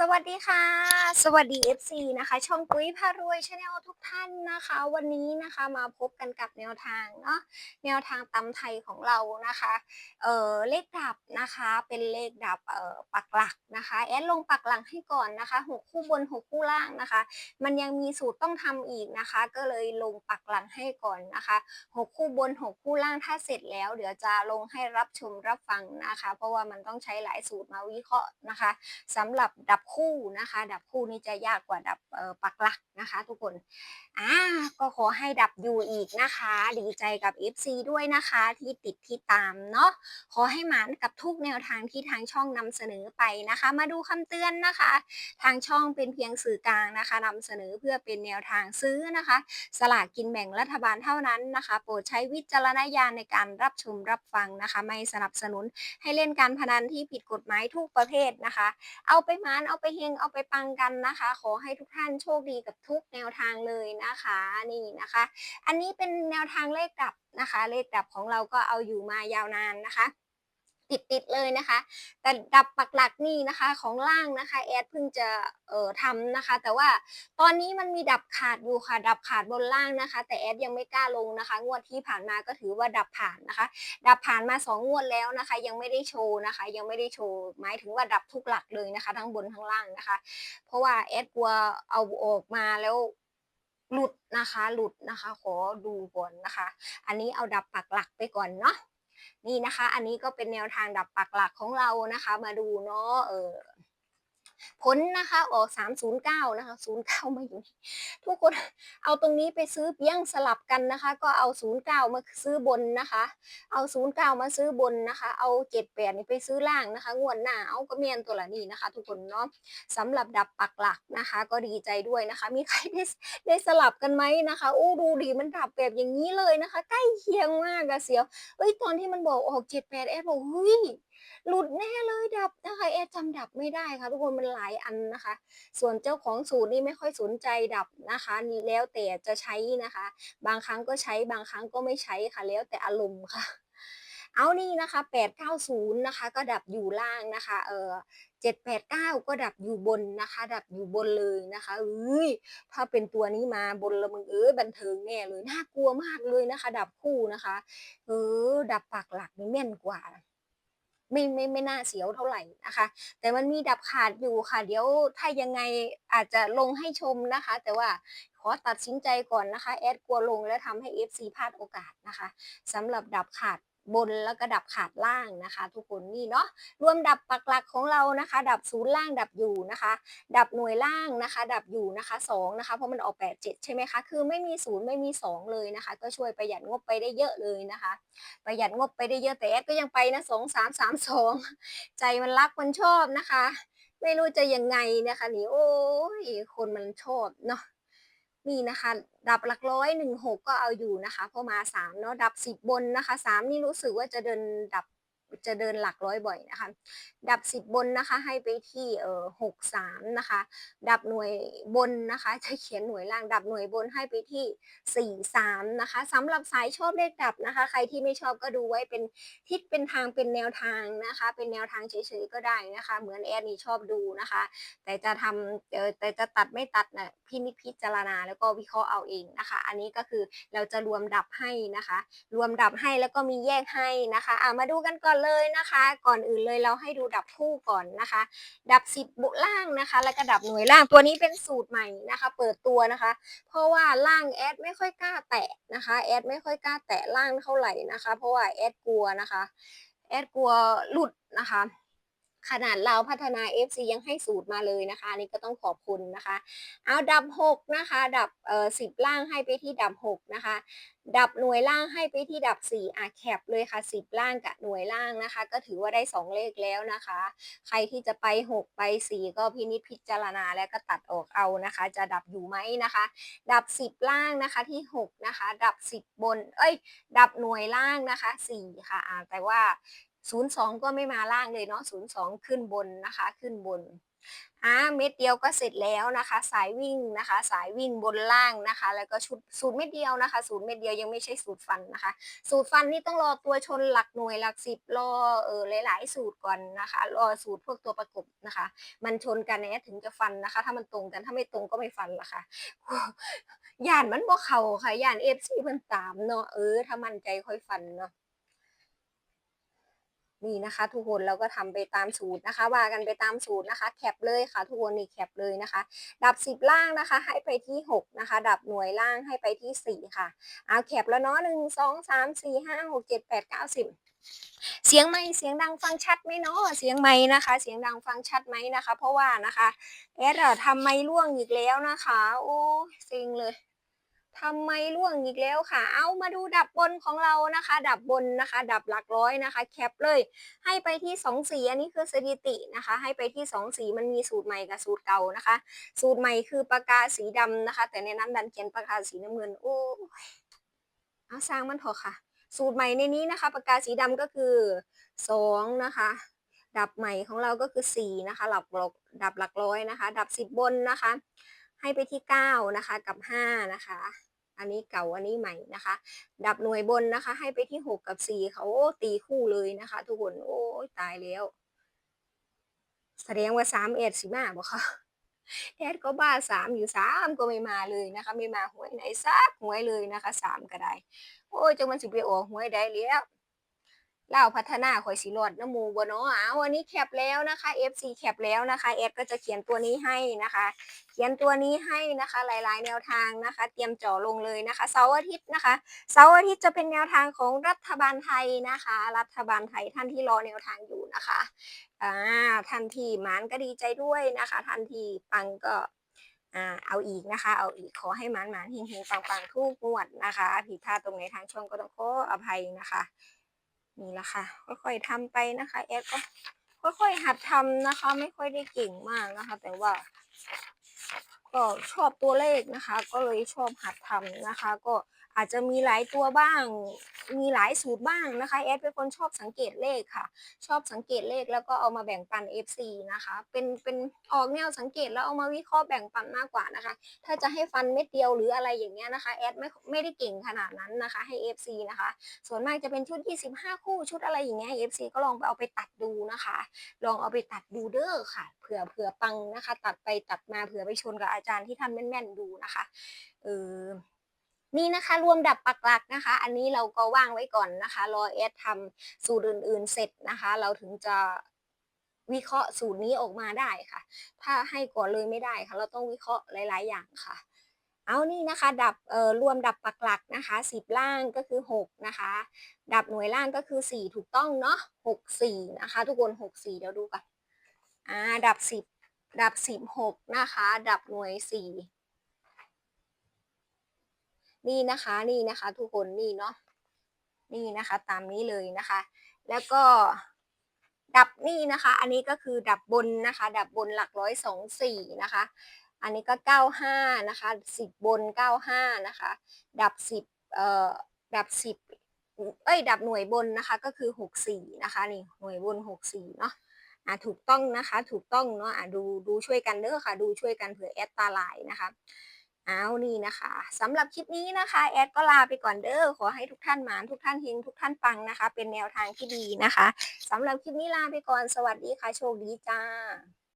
สวัสดีค่ะ สวัสดี FC นะคะ ช่องปุ้ยพารวยชาแนลทุกท่านนะคะ วันนี้นะคะมาพบกันกับแนวทางเนาะแนวทางตำไทยของเรานะคะเออเลขดับนะคะเป็นเลขดับเออปักหลักนะคะแอดลงปักหลักให้ก่อนนะคะหกคู่บนหกคู่ล่างนะคะ มันยังมีสูตรต้องทำอีกนะคะ ก็เลยลงปักหลักให้ก่อนนะคะหกคู่บนหกคู่ล่างถ้าเสร็จแล้ว เดี๋ยวจะลงให้รับชมรับฟังนะคะ เพราะว่ามันต้องใช้หลายสูตรมาวิเคราะห์นะคะสำหรับดับคู่นะคะ ดับคู่นี่จะยากกว่าดับปักหลักนะคะ ทุกคนอ่าก็ขอให้ดับอยู่อีกนะคะ ดีใจกับ FC ด้วยนะคะที่ติดที่ตามเนาะขอให้หมานกับทุกแนวทางที่ทางช่องนำเสนอไปนะคะ มาดูคำเตือนนะคะ ทางช่องเป็นเพียงสื่อกลางนะคะนำเสนอเพื่อเป็นแนวทางซื้อนะคะ สลากกินแบ่งรัฐบาลเท่านั้นนะคะ โปรดใช้วิจารณญาณในการรับชมรับฟังนะคะ ไม่สนับสนุนให้เล่นการพนันที่ผิดกฎหมายทุกประเภทนะคะ เอาไปหมานเอาไปเฮงเอาไปปังกันนะคะ ขอให้ทุกท่านโชคดีกับทุกแนวทางเลยนะคะนี่นะคะ อันนี้เป็นแนวทางเลขดับนะคะ เลขดับของเราก็เอาอยู่มายาวนานนะคะ ติดติดๆเลยนะคะ แต่ดับปักหลักนี่นะคะของล่างนะคะแอดเพิ่งจะเอ่อทำนะคะ แต่ว่าตอนนี้มันมีดับขาดอยู่ค่ะ ดับขาดบนล่างนะคะ แต่แอดยังไม่กล้าลงนะคะ งวดที่ผ่านมาก็ถือว่าดับผ่านนะคะ ดับผ่านมาสองงวดแล้วนะคะ ยังไม่ได้โชว์นะคะ ยังไม่ได้โชว์หมายถึงว่าดับทุกหลักเลยนะคะ ทั้งบนทั้งล่างนะคะ เพราะว่าแอดกลัวเอาออกมาแล้วหลุดนะคะ หลุดนะคะ ขอดูก่อนนะคะ อันนี้เอาดับปักหลักไปก่อนเนาะ นี่นะคะ อันนี้ก็เป็นแนวทางดับปักหลักของเรานะคะ มาดูเนาะเออ ผลนะคะออก309นะคะ09มาอยู่นี่ทุกคนเอาตรงนี้ไปซื้อเปี้ยงสลับกันนะคะ ก็เอา09มาซื้อบนนะคะ เอา09มาซื้อบนนะคะ เอา78นี่ไปซื้อล่างนะคะ งวดหน้าเอาก็เมียนตัวละนี่นะคะ ทุกคนเนาะสำหรับดับปักหลักนะคะ ก็ดีใจด้วยนะคะ มีใครได้ได้สลับกันไหมนะคะโอ้ดูดีมันดับแบบอย่างนี้เลยนะคะ ใกล้เคียงมากอะเสียวเอ้ยตอนที่มันบอกออกเจ็ดแปดแอดบอกเฮ้ยหลุดแน่เลยดับนะคะแอดจำดับไม่ได้ค่ะ ทุกคนมันหลายอันนะคะ ส่วนเจ้าของสูตรนี่ไม่ค่อยสนใจดับนะคะ นี่แล้วแต่จะใช้นะคะ บางครั้งก็ใช้บางครั้งก็ไม่ใช้ค่ะ แล้วแต่อารมณ์ค่ะเอานี่นะคะ 890 นะคะ ก็ดับอยู่ล่างนะคะ เออ789 ก็ดับอยู่บนนะคะ ดับอยู่บนเลยนะคะเอ้ย ถ้าเป็นตัวนี้มาบนละมึงเอ้ยบันเทิงแน่เลย น่ากลัวมากเลยนะคะ ดับคู่นะคะ เออ ดับปากหลักนี่แม่นกว่า ไม่ไม่ไม่น่าเสียวเท่าไหร่นะคะ แต่มันมีดับขาดอยู่ค่ะ เดี๋ยวถ้ายังไงอาจจะลงให้ชมนะคะ แต่ว่าขอตัดสินใจก่อนนะคะแอดกลัวลงและทำให้ FC พลาดโอกาสนะคะสำหรับดับขาด บนแล้วก็ดับขาดล่างนะคะ ทุกคนนี่เนาะรวมดับปักหลักของเรานะคะ ดับศูนย์ล่างดับอยู่นะคะ ดับหน่วยล่างนะคะ ดับอยู่นะคะสองนะคะเพราะมันออก 8 7 ใช่ไหมคะคือไม่มีศูนย์ไม่มี 2 เลยนะคะ ก็ช่วยประหยัดงบไปได้เยอะเลยนะคะ ประหยัดงบไปได้เยอะแต่แอดก็ยังไปนะสองสามสามสองใจมันรักมันชอบนะคะ ไม่รู้จะยังไงนะคะนี่โอ้ยคนมันชอบเนาะ นี่นะคะ ดับหลักร้อยหนึ่งหกก็เอาอยู่นะคะ เพราะมาสามเนาะดับสิบบนนะคะสามนี่รู้สึกว่าจะเดินดับ จะเดินหลักร้อยบ่อยนะคะ ดับสิบบนนะคะให้ไปที่เอ่อหกสามนะคะ ดับหน่วยบนนะคะ จะเขียนหน่วยล่างดับหน่วยบนให้ไปที่สี่สามนะคะสำหรับสายชอบเลขดับนะคะ ใครที่ไม่ชอบก็ดูไว้เป็นทิศเป็นทางเป็นแนวทางนะคะ เป็นแนวทางเฉยๆก็ได้นะคะ เหมือนแอดนี่ชอบดูนะคะ แต่จะทำเออแต่จะตัดไม่ตัดนะ่ะพี่นิจพิจารณาแล้วก็วิเคราะห์เอาเองนะคะ อันนี้ก็คือเราจะรวมดับให้นะคะ รวมดับให้แล้วก็มีแยกให้นะคะอ่ามาดูกันก่อนเลยเลยนะคะ ก่อนอื่นเลยเราให้ดูดับคู่ก่อนนะคะ ดับสิบบุล่างนะคะ แล้วก็ดับหน่วยล่างตัวนี้เป็นสูตรใหม่นะคะ เปิดตัวนะคะ เพราะว่าล่างแอดไม่ค่อยกล้าแตะนะคะแอดไม่ค่อยกล้าแตะล่างเท่าไหร่นะคะ เพราะว่าแอดกลัวนะคะแอดกลัวหลุดนะคะ ขนาดเราพัฒนา FC ยังให้สูตรมาเลยนะคะอันนี้ก็ต้องขอบคุณนะคะ เอาดับหกนะคะ ดับเอ่อสิบล่างให้ไปที่ดับหกนะคะ ดับหน่วยล่างให้ไปที่ดับสี่อะแคปเลยค่ะสิบล่างกับหน่วยล่างนะคะ ก็ถือว่าได้สองเลขแล้วนะคะ ใครที่จะไปหกไปสี่ก็พินิจพิจารณาแล้วก็ตัดออกเอานะคะ จะดับอยู่ไหมนะคะ ดับสิบล่างนะคะที่หกนะคะ ดับสิบบน เอ้ย ดับหน่วยล่างนะคะสี่ค่ะอาแต่ว่า ศูนย์สองก็ไม่มาล่างเลยเนาะศูนย์สองขึ้นบนนะคะขึ้นบนอ่าเม็ดเดียวก็เสร็จแล้วนะคะ สายวิ่งนะคะ สายวิ่งบนล่างนะคะ แล้วก็ชุดสูตรเม็ดเดียวนะคะสูตรเม็ดเดียวยังไม่ใช่สูตรฟันนะคะ สูตรฟันนี่ต้องรอตัวชนหลักหน่วยหลักสิบรอเออหลาย ๆ สูตรก่อนนะคะรอสูตรพวกตัวประกบนะคะ มันชนกันแอดถึงจะฟันนะคะ ถ้ามันตรงกันถ้าไม่ตรงก็ไม่ฟันละค่ะย่านมันบ่เข้าค่ะย่าน FC เพิ่นตามเนาะเออถ้ามั่นใจค่อยฟันเนาะ นี่นะคะ ทุกคนเราก็ทำไปตามสูตรนะคะว่ากันไปตามสูตรนะคะแคปเลยค่ะ ทุกคนนี่แคปเลยนะคะ ดับสิบล่างนะคะ ให้ไปที่หกนะคะ ดับหน่วยล่างให้ไปที่สี่ค่ะเอาแคปแล้วเนาะหนึ่งสองสามสี่ห้าหกเจ็ดแปดเก้าสิบเสียงไม่เสียงดังฟังชัดไหมเนาะเสียงไม่นะคะ เสียงดังฟังชัดไหมนะคะ เพราะว่านะคะแอดอทำไม่ร่วงอีกแล้วนะคะ โอ้เซ็งเลย ทำไมร่วงอีกแล้วค่ะ เอามาดูดับบนของเรานะคะ ดับบนนะคะ ดับหลักร้อยนะคะ แคปเลย ให้ไปที่สองสีอันนี้คือสถิตินะคะ ให้ไปที่สองสีมันมีสูตรใหม่กับสูตรเก่านะคะ สูตรใหม่คือปากกาสีดำนะคะ แต่ในนั้นดันเขียนปากกาสีน้ำเงิน โอ้เอาสร้างมันเถอะค่ะ สูตรใหม่ในนี้นะคะปากกาสีดำก็คือสองนะคะดับใหม่ของเราก็คือสี่นะคะหลักหลักดับหลักร้อยนะคะ ดับสิบบนนะคะ ให้ไปที่เก้านะคะ กับห้านะคะ อันนี้เก่าอันนี้ใหม่นะคะ ดับหน่วยบนนะคะ ให้ไปที่หกกับสี่เขาตีคู่เลยนะคะ ทุกคน โอ้ยตายแล้ว แสดงว่าสามเอ็ดสิมาบอกค่ะแอดก็บ้าสามอยู่สามก็ไม่มาเลยนะคะ ไม่มาหวยไหนซักหวยเลยนะคะสามก็ได้ โอ้ยจังมันสิไปออกหวยได้แล้ว เล่าพัฒนาข่อยสิรอดน้ำมูบ่เนาะอ้าวันนี้แคปแล้วนะคะ FC แคปแล้วนะคะแอดก็จะเขียนตัวนี้ให้นะคะ เขียนตัวนี้ให้นะคะ หลายๆ แนวทางนะคะ เตรียมจ่อลงเลยนะคะเสาร์อาทิตย์นะคะเสาร์อาทิตย์จะเป็นแนวทางของรัฐบาลไทยนะคะ รัฐบาลไทยท่านที่รอแนวทางอยู่นะคะอ่าท่านที่หมานก็ดีใจด้วยนะคะ ท่านที่ปังก็เอาอีกนะคะ เอาอีกขอให้หมานหมานเฮงเฮงปังปังทุกงวดนะคะ ผิดพลาดตรงไหนทางช่องก็ต้องขออภัยนะคะ นี่แหละค่ะ ค่อยๆทำไปนะคะแอดก็ค่อยๆหัดทำนะคะ ไม่ค่อยได้เก่งมากนะคะ แต่ว่า ก็ชอบตัวเลขนะคะ ก็เลยชอบหัดทำนะคะ ก็ อาจจะมีหลายตัวบ้าง มีหลายสูตรบ้างนะคะแอดเป็นคนชอบสังเกตเลขค่ะ ชอบสังเกตเลขแล้วก็เอามาแบ่งปัน FC นะคะ เป็นเป็นออกแนวสังเกตแล้วเอามาวิเคราะห์แบ่งปันมากกว่านะคะ ถ้าจะให้ฟันเม็ดเดียวหรืออะไรอย่างเงี้ยนะคะแอดไม่ไม่ได้เก่งขนาดนั้นนะคะ ให้ FC นะคะ ส่วนมากจะเป็นชุด 25 คู่ชุดอะไรอย่างเงี้ย FC ก็ลองไปเอาไปตัดดูนะคะ ลองเอาไปตัดดูเด้อค่ะเผื่อเผื่อปังนะคะ ตัดไปตัดมาเผื่อไปชนกับอาจารย์ที่ทำแม่นๆดูนะคะเออ นี่นะคะรวมดับปักหลักนะคะ อันนี้เราก็ว่างไว้ก่อนนะคะ รอแอดทำสูตรอื่นๆเสร็จนะคะ เราถึงจะวิเคราะห์สูตรนี้ออกมาได้ค่ะ ถ้าให้ก่อนเลยไม่ได้ค่ะ เราต้องวิเคราะห์หลาย ๆ อย่างค่ะ เอานี่นะคะ ดับเอ่อรวมดับปักหลักนะคะสิบล่างก็คือหกนะคะ ดับหน่วยล่างก็คือสี่ถูกต้องเนาะหกสี่นะคะ ทุกคนหกสี่เดี๋ยวดูกันอ่าดับสิบดับสิบหกนะคะ ดับหน่วยสี่ นี่นะคะนี่นะคะ ทุกคนนี่เนาะนี่นะคะ ตามนี้เลยนะคะ แล้วก็ดับนี่นะคะ อันนี้ก็คือดับบนนะคะ ดับบนหลักร้อยสองสี่นะคะ อันนี้ก็เก้าห้านะคะสิบบนเก้าห้านะคะ ดับสิบเอ่อดับสิบเอ้ยดับหน่วยบนนะคะก็คือหกสี่นะคะนี่หน่วยบนหกสี่เนาะอ่าถูกต้องนะคะ ถูกต้องเนาะอ่าดูดูช่วยกันเด้อค่ะ ดูช่วยกันเผื่อแอดตาลายนะคะ เอานี่นะคะสำหรับคลิปนี้นะคะ แอดก็ลาไปก่อนเด้อขอให้ทุกท่านหมานทุกท่านเฮงทุกท่านปังนะคะ เป็นแนวทางที่ดีนะคะสำหรับคลิปนี้ลาไปก่อนสวัสดีค่ะโชคดีจ้า